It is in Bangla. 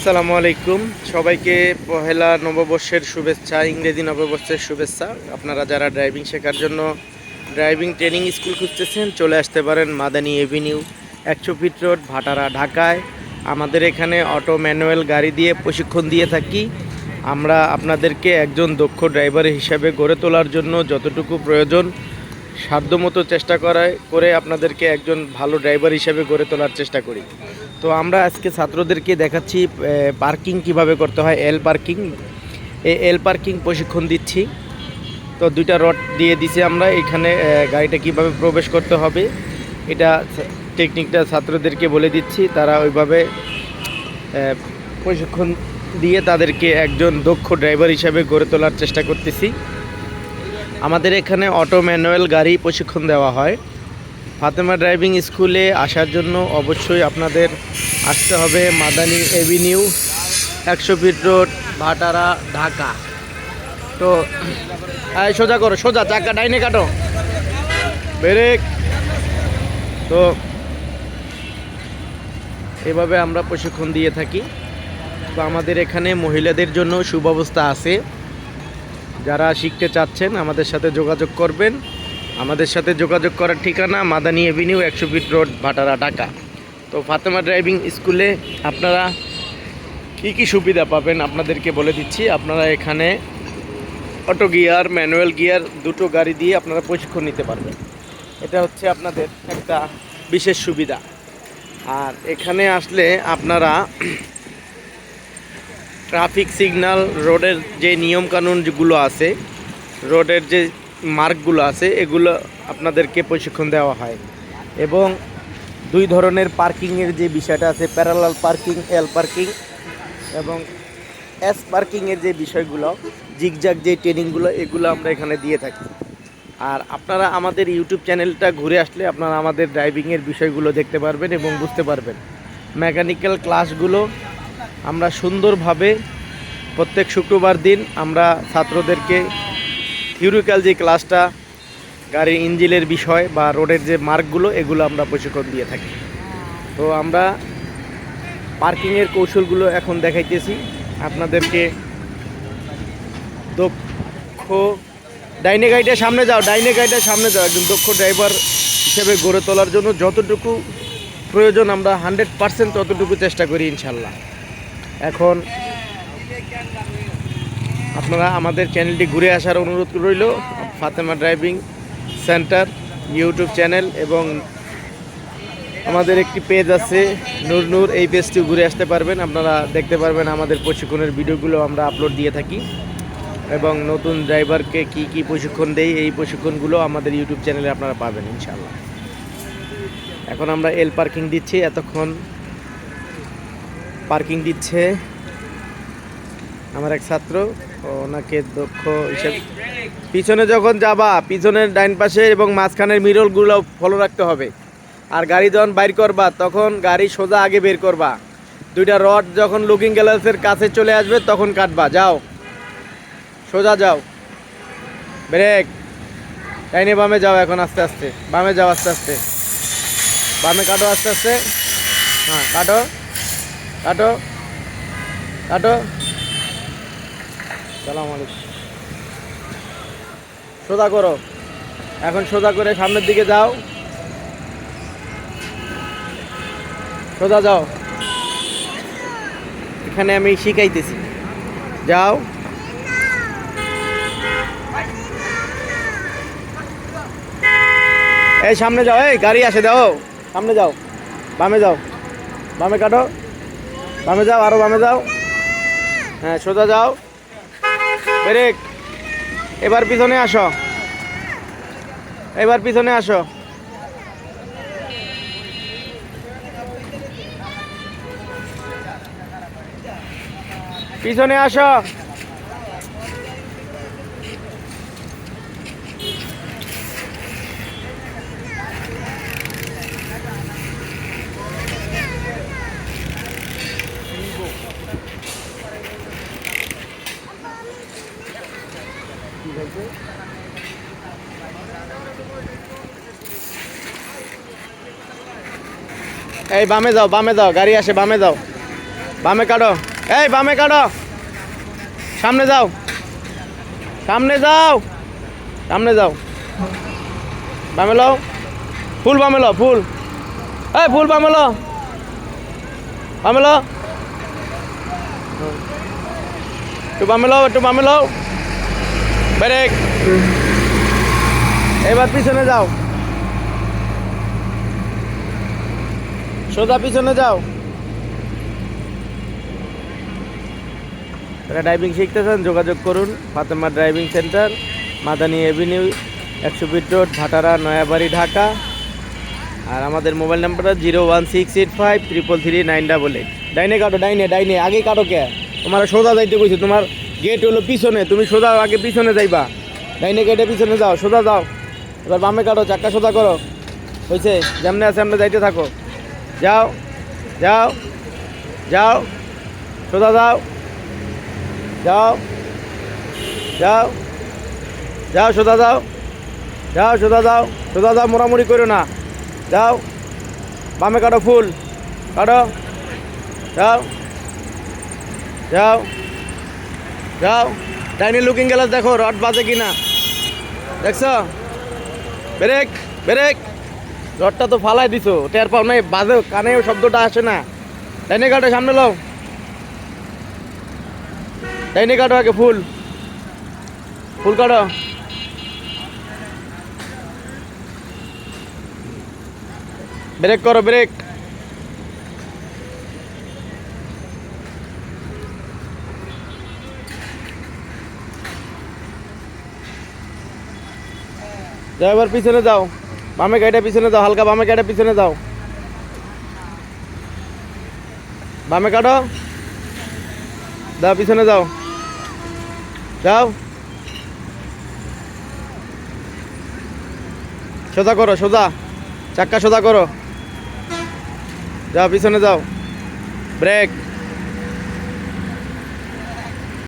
আসসালামু আলাইকুম। সবাইকে পহেলা নববর্ষের শুভেচ্ছা, ইংরেজি নববর্ষের শুভেচ্ছা। আপনারা যারা ড্রাইভিং শেখার জন্য ড্রাইভিং ট্রেনিং স্কুল খুঁজতেছেন, চলে আসতে পারেন মাদানী এভিনিউ একশো ফিট রোড ভাটারা, ঢাকায়। আমাদের এখানে অটো ম্যানুয়াল গাড়ি দিয়ে প্রশিক্ষণ দিয়ে থাকি। আমরা আপনাদেরকে একজন দক্ষ ড্রাইভার হিসাবে গড়ে তোলার জন্য যতটুকু প্রয়োজন সাধ্যমতো চেষ্টা করায়, করে আপনাদেরকে একজন ভালো ড্রাইভার হিসেবে গড়ে তোলার চেষ্টা করি। তো আমরা আজকে ছাত্রদেরকে দেখাচ্ছি পার্কিং কীভাবে করতে হয় এল পার্কিং। এই এল পার্কিং প্রশিক্ষণ দিচ্ছি। তো দুইটা রড দিয়ে দিছি আমরা, এখানে গাড়িটা কীভাবে প্রবেশ করতে হবে, এটা টেকনিকটা ছাত্রদেরকে বলে দিচ্ছি। তারা ওইভাবে প্রশিক্ষণ দিয়ে তাদেরকে একজন দক্ষ ড্রাইভার হিসাবে গড়ে তোলার চেষ্টা করতেছি। আমাদের এখানে অটো ম্যানুয়াল গাড়ি প্রশিক্ষণ দেওয়া হয়। ফাতেমা ড্রাইভিং স্কুলে আসার জন্য অবশ্যই আপনাদের আসতে হবে মাদানী এভিনিউ, একশো ফিট রোড, ভাটারা, ঢাকা। তো সোজা করো, সোজা, চাকা ডাইনে কাটো। ব্রেক। তো, এভাবে আমরা প্রশিক্ষণ দিয়ে থাকি। তো আমাদের এখানে মহিলাদের জন্য সুব্যবস্থা আছে। যারা শিখতে চাচ্ছেন, আমাদের সাথে যোগাযোগ করবেন। আমাদের সাথে যোগাযোগ করার ঠিকানা মাদানি এভিনিউ একশো ফিট রোড, ভাটারা, ঢাকা। তো ফাতেমা ড্রাইভিং স্কুলে আপনারা কী কী সুবিধা পাবেন আপনাদেরকে বলে দিচ্ছি। আপনারা এখানে অটো গিয়ার, ম্যানুয়াল গিয়ার দুটো গাড়ি দিয়ে আপনারা প্রশিক্ষণ নিতে পারবেন। এটা হচ্ছে আপনাদের একটা বিশেষ সুবিধা। আর এখানে আসলে আপনারা ট্রাফিক সিগন্যাল রোডের যে নিয়মকানুনগুলো আছে, রোডের যে মার্কগুলো আছে, এগুলো আপনাদেরকে প্রশিক্ষণ দেওয়া হয়। এবং দুই ধরনের পার্কিংয়ের যে বিষয়টা আছে, প্যারালাল পার্কিং, এল পার্কিং এবং এস পার্কিংয়ের যে বিষয়গুলো জিগজাগ যে ট্রেনিংগুলো, এগুলো আমরা এখানে দিয়ে থাকি। আর আপনারা আমাদের ইউটিউব চ্যানেলটা ঘুরে আসলে আপনারা আমাদের ড্রাইভিংয়ের বিষয়গুলো দেখতে পারবেন এবং বুঝতে পারবেন। মেকানিক্যাল ক্লাসগুলো আমরা সুন্দরভাবে প্রত্যেক শুক্রবার দিন আমরা ছাত্রদেরকে থিওরিক্যাল যে ক্লাসটা গাড়ির ইঞ্জিনের বিষয় বা রোডের যে মার্কগুলো, এগুলো আমরা প্রশিক্ষণ দিয়ে থাকি। তো আমরা পার্কিংয়ের কৌশলগুলো এখন দেখাইতেছি। আপনাদেরকে দক্ষ ডাইনে গাড়িটা সামনে যাও, ডাইনে গাড়িটা সামনে যাও। একজন দক্ষ ড্রাইভার হিসেবে গড়ে তোলার জন্য যতটুকু প্রয়োজন আমরা হান্ড্রেড পার্সেন্ট ততটুকু চেষ্টা করি ইনশাল্লাহ। এখন আপনারা আমাদের চ্যানেলটি ঘুরে আসার অনুরোধ রইল, Fatema driving centre, YouTube channel এবং আমাদের একটি পেজ আছে, নূর নূর, এই পেজটিও ঘুরে আসতে পারবেন। আপনারা দেখতে পারবেন আমাদের প্রশিক্ষণের ভিডিওগুলো আমরা আপলোড দিয়ে থাকি। এবং নতুন ড্রাইভারকে কি কি প্রশিক্ষণ দেই, এই প্রশিক্ষণগুলো আমাদের ইউটিউব চ্যানেলে আপনারা পাবেন ইনশাল্লাহ এখন আমরা এল পার্কিং দিচ্ছি, এতক্ষণ পার্কিং দিচ্ছে। আমার এক ছাত্র, ওনাকে দক্ষ হিসেবে পিছনে যখন যাবা, পিছনের ডাইন পাশে এবং মাঝখানের মিরলগুলো ফলো রাখতে হবে। আর গাড়ি যখন বাইর করবা, তখন গাড়ি সোজা আগে বের করবা। দুইটা রড যখন লুকিং গ্লাসের কাছে চলে আসবে, তখন কাটবা। যাও। সোজা যাও। ব্রেক। ডাইনে বামে যাও এখন আস্তে আস্তে। বামে যাও আস্তে আস্তে। বামে কাটো আস্তে আস্তে। হ্যাঁ কাটো। কাটো কাটো সালাম আলাইকুম। সোজা করো। এখন সোজা করে সামনের দিকে যাও। সোজা যাও। এখানে আমি শিখাইতেছি। যাও। এই সামনে যাও। এই গাড়ি আসে, দাও। সামনে যাও। বামে যাও। বামে কাটো। বামে যাও, আরও বামে যাও। হ্যাঁ সোজা যাও। ব্রেক। এবার পিছনে আসো। এবার পিছনে আসো। পিছনে আসো। এই বামে যাও বামে যাও, গাড়ি আসে, বামে যাও। বামে কাটো। এই, বামে কাটো। সামনে যাও। সামনে যাও। সামনে যাও। বামে লও। ফুল বামে লও, ফুল। এই, ফুল বামে লও। বামে লও। একটু বামে লও, একটু বামে লও। ব্রেক। এবার পিছনে যাও। সোজা পিছনে যাও। যারা ড্রাইভিং শিখতেছেন, যোগাযোগ করুন। Fatema driving centre Madani avenue একশো ফিট রোড ভাটারা, নয়াবাড়ি, ঢাকা। আর আমাদের মোবাইল নাম্বারটা zero one six eight five triple three nine double eight ডাইনে কাটো, ডাইনে ডাইনে, আগে কাটো কে? তোমার সোজা যাইতে কইছি, তোমার গেট হলো পিছনে, তুমি সোজা আগে পিছনে যাইবা। ডাইনে গেটে পিছনে যাও, সোজা যাও। এবার বামে কাটো, চাক্কা সোজা করো। হয়েছে যেমনে আছে সামনে যাইতে থাকো। যাও যাও যাও, সোজা যাও। যাও যাও যাও, সোজা যাও। যাও, সোজা যাও সোজা যাও, মোড়ামুড়ি করো না। যাও, বামে কাটো ফুল। কাটো। যাও যাও যাও, ডাইনি লুকিং গ্লাস দেখো রড বাজে কিনা। দেখছ? ব্রেক ব্রেক রডটা তো ফালাই দিছো টের পাও নাই, বাজে কানে শব্দটা আসে না। ডাইনি কাটো সামনে লও। ডাইনি কাটো আগে ফুল। ফুল কাটো। ব্রেক করো ব্রেক যাও এবার পিছনে যাও। বামে গাড়িটা পিছনে যাও, হালকা বামে গাড়িটা পিছনে যাও। বামে কাটো। দাও পিছনে যাও। যাও। সোজা করো, সোজা। চাক্কা সোজা করো। যাও, পিছনে যাও। ব্রেক।